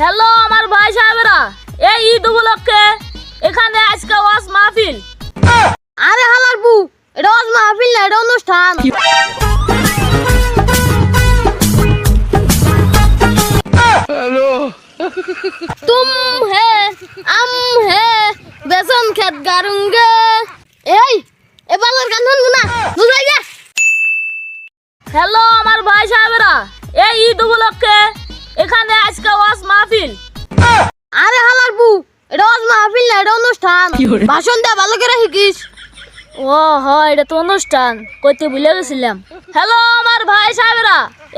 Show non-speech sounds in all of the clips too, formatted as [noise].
Hello আমার ভাই সাহেবরা। এই ঈদ উপলক্ষে এখানে আজকে ওয়াজ মাহফিল। আরে হালার বু এটা ওয়াজ মাহফিল না এটা অনুষ্ঠান। তুম হে আম হে বেসন খেত গারুঙ্গে। এই এবার গান শুনব না বুঝাই হ্যালো আমার ভাই সাহেবরা। এই ঈদ উপলক্ষে এখানে আজকে ওয়াজ মাহফিল। আরে হালার বু এটা ওয়াজ মাহফিল না এটা অনুষ্ঠান। ভাষণ দে ভালো করে শিখিস। ও হয় এটা তো অনুষ্ঠান। কইতে ভুলে গেছিলাম। হ্যালো আমার ভাই সাহেবরা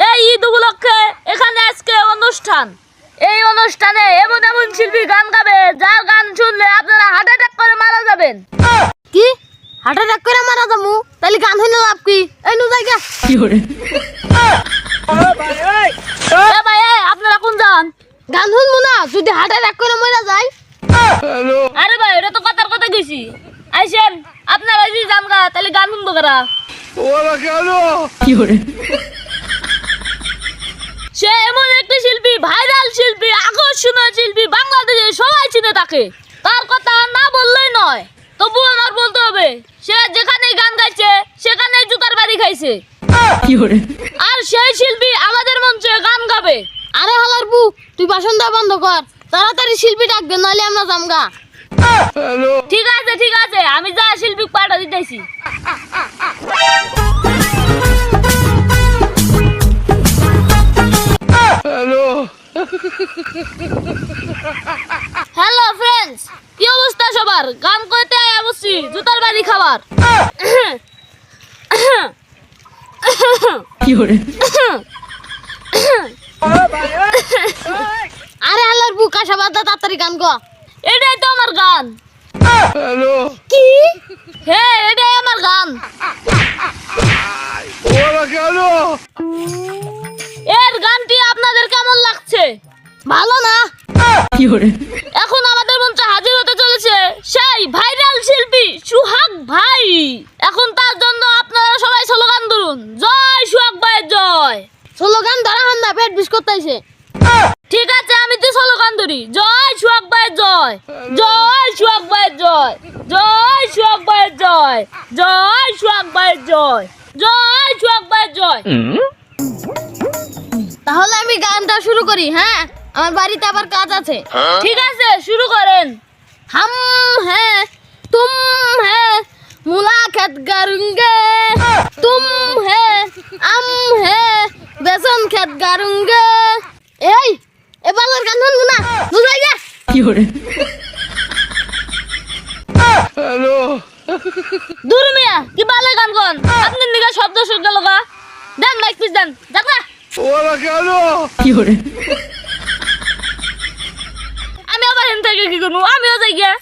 এই ঈদ উপলক্ষে এখানে আজকে অনুষ্ঠান। এই অনুষ্ঠানে এমন এমন শিল্পী গান গাবে যার গান শুনলে আপনারা হার্ট অ্যাটাক করে মারা যাবেন। কি? হার্ট অ্যাটাক করে মারা যামু তাহলে গান হইলে লাভ কি? এই নু জায়গা এ ভাই এই, আপনারা কোন যান গান শুনব না যদি হার্ট অ্যাটাক করে মরা যায়। আরে ভাই এটা তো কথার কথা গেছি আইসেন আপনারা যদি গান গা তাহলে গান শুনব কারা সে এমন একটি শিল্পী ভাইরাল শিল্পী আকর্ষণীয় শিল্পী বাংলাদেশে সবাই চিনে তাকে। তার কথা না বললেই নয় তবু আমার বলতে হবে সে যেখানে গান গাইছে সেখানে জুতার বাড়ি খাইছে। আর সেই শিল্পী আমাদের মঞ্চে গান গাবে আরে হালার বু তুই দেওয়া বন্ধ কর। তাড়াতাড়ি শিল্পী ডাকবে নাহলে আমরা জামগা ঠিক আছে ঠিক আছে আমি যা শিল্পী পাঠা দিতেছি। হ্যালো ফ্রেন্ডস কি অবস্থা সবার? গান করতে আয়া বসছি জুতার বাড়ি খাবার। [coughs] [coughs] আরে হালার বু কাশা তাড়াতাড়ি গান গো। এটাই তো আমার গান। কি? হ্যাঁ এটাই আমার গান। এর গানটি আপনাদের কেমন লাগছে? ভালো না। এখন আমাদের মঞ্চে হাজির হতে চলেছে সেই ভাইরাল শিল্পী সুহাগ ভাই। এখন তার জন্য আপনারা সবাই স্লোগান ধরুন। জয় সুহাগ ভাই জয়। স্লোগান ধরা হান্দা পেট বিষ করতেছে ঠিক আছে, আমি তো স্লোগান ধরি জয় সুয়াক ভাইয়ের জয়। জয় সুয়াক ভাইয়ের জয়। জয় সুয়াক ভাইয়ের জয়। জয় সুয়াক ভাইয়ের জয়। জয় সুয়াক ভাইয়ের জয়। তাহলে আমি গানটা শুরু করি হ্যাঁ? আমার বাড়িতে আবার কাজ আছে। ঠিক আছে, শুরু করেন। হাম হ্যাঁ তুম হ্যাঁ মুলাকাত করেঙ্গে তুম হ্যাঁ আম হ্যাঁ বেসন খেত করেঙ্গে এই এবার গান শুনব না। বুঝাই গে দূর মিয়া কি বালে গান কোন? আপনার নিগা শব্দ শুদ্ধ লগা দেন লাইক পিস দেন। যাবা আমি আবার হেন থেকে কি করব? আমিও যাই গিয়া।